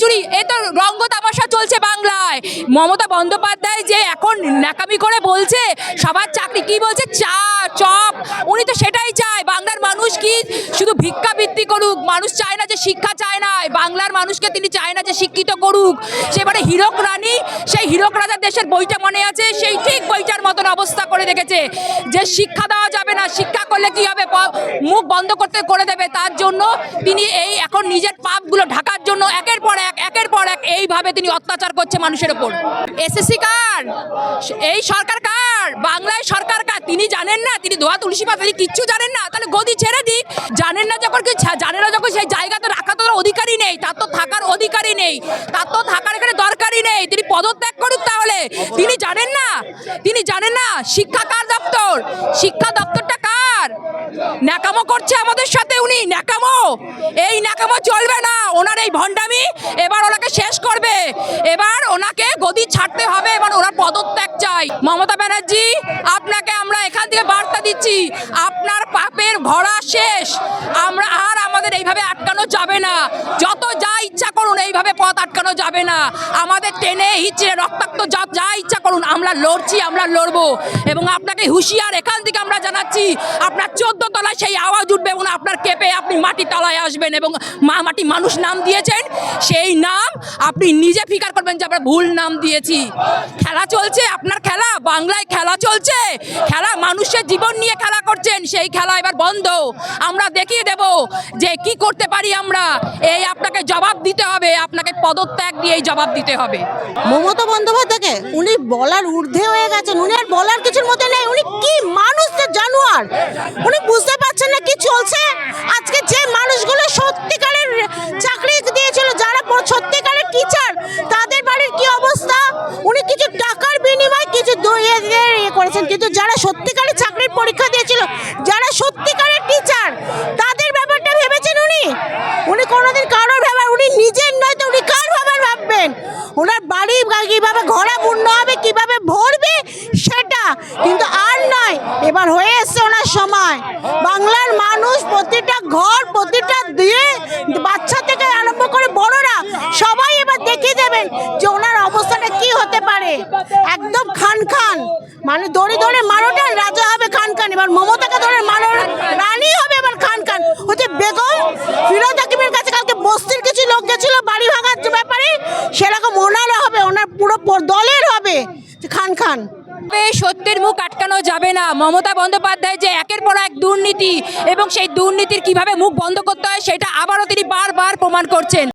চুরি, এই তো রঙ্গ তামাশা চলছে বাংলায়। মমতা বন্দ্যোপাধ্যায় যে এখন ন্যাকামি করে বলছে, সবার চাকরি কি বলছে? চা, চপ, উনি তো সেটাই চায়। বাংলার মানুষ কি শুধু ভিক্ষাবৃত্তি করুক? মানুষ চায় না যে শিক্ষা চায় না। বাংলার মানুষকে তিনি চায় না যে শিক্ষিত করুক। সেবারে হীরক রানী, সেই হীরক রাজার দেশের বইটা মনে আছে? সেই ঠিক বইটার মতন অবস্থা করে রেখেছে যে শিক্ষা দেওয়া যাবে না। শিক্ষা করলে কি হবে? মুখ বন্ধ করতে করে দেবে। তার জন্য তিনি এই এখন নিজের তিনি অত্যাচার করছে মানুষের ওপর। এসএসসি কার? এই সরকার কার? বাংলায় সরকার কার? তিনি জানেন না, তিনি ধোয়া তুলসী পাতা কিচ্ছু জানেন না। তাহলে গদি ছেড়ে দিক। জানেন না যখন জানেন না যখন সেই জায়গাতে রাখা তো অধিকারই নেই, তার তো থাকার অধিকারই নেই, তার তো থাকার এখানে দরকারই নেই। তিনি পদত্যাগ করুক তাহলে। তিনি জানেন না, তিনি জানেন না, শিক্ষা কার দপ্তর? শিক্ষা দপ্তরটা কার? ন্যাকামো করছে আমাদের সাথে এই ন্যাকামো চলবে না। ওনার এই ভণ্ডামি এবার ওনাকে শেষ করবে। এবার ওনাকে গদি ছাড়তে হবে, এবার ওনার পদত্যাগ চাই। মমতা ব্যানার্জি, আপনাকে আমরা এখান থেকে বার্তা দিচ্ছি, আপনার পাপের ভরা শেষ। আমরা আর আমাদের এইভাবে আটকানো যাবে না। যত যা ইচ্ছা করুন, এইভাবে পথ আটকানো যাবে না। আমাদের টেনে হিচড়ে রক্তাক্ত যা যা ইচ্ছা করুন, আমরা লড়ছি, আমরা লড়বো। এবং আপনাকে হুঁশিয়ার এখান থেকে আমরা জানাচ্ছি, আপনার চোদ্দ তলায় সেই আওয়াজ উঠবে এবং আপনার মাটি তলায় আসবেন এবং মা মাটি মানুষ নাম দিয়েছেন, সেই নাম আপনি নিজে ফিকার করবেন যে আমরা ভুল নাম দিয়েছি। খেলা চলছে, আপনার খেলা, বাংলায় খেলা চলছে। খেলা মানুষের জীবন নিয়ে খেলা করছেন, সেই খেলা এবার বন্ধ। আমরা দেখিয়ে দেব যে কি করতে পারি আমরা। এই আপনাকে জবাব দিতে হবে, আপনাকে পদত্যাগ দিয়ে এই জবাব দিতে হবে। মমতা বন্দ্যোপাধ্যায়কে উনি বলার ঊর্ধ্বে হয়ে গেছেন, উনি আর বলার কিছুর মধ্যে নেই, উনি কি মানুষ জানোয়ার? উনি বুঝতে পারছেন না কি চলছে আজকে যে মানুষগুলো সত্যিকারের চাকরি দিয়েছিল যারা প- সত্যিকারের টিচার তাদের বাড়ির কি অবস্থা উনি কিছু টাকার বিনিময়ে কিছু ইয়ে করেছেন। কিন্তু যারা সত্যিকারের চাকরির পরীক্ষা দিয়েছিল, যারা সত্যিকারের টিচার তাদের ব্যাপারটা ভেবেছেন উনি? উনি কোনোদিন কারোর ব্যাপার উনি নিজের নয় তো উনি কার ব্যাপার ভাববেন? ওনার বাড়ি কীভাবে ঘোড়া পূর্ণ হবে, কীভাবে ভরবে, সেটা কিন্তু আর নয়। এবার হয়ে এসছে ওনার সময়। বাংলার মানুষ প্রতিটা ঘর প্রতিটা দিয়ে বাচ্চা থেকে আরম্ভ করে বড়রা সবাই এবার দেখিয়ে দেবেন যে ওনার অবস্থাটা কি হতে পারে? একদম খান খান। মানে দড়ি ধরে মারোটা রাজা হবে খান খান। এবার মমতাকে ধরে মারো রানী হবে এবার খান খান। হচ্ছে বেগম, ফিরোজ হাকিমের কাছে কালকে বস্তির কিছু লোক গেছিল বাড়ি ভাঙার ব্যাপারে, সেরকম ওনারও হবে, ওনার পুরো দলের হবে। খান খান। সত্যের মুখ আটকানো যাবে না। মমতা বন্দ্যোপাধ্যায় যে একের পর এক দুর্নীতি এবং সেই দুর্নীতির কীভাবে মুখ বন্ধ করতে হয়, সেটা আবারও তিনি বারবার প্রমাণ করছেন।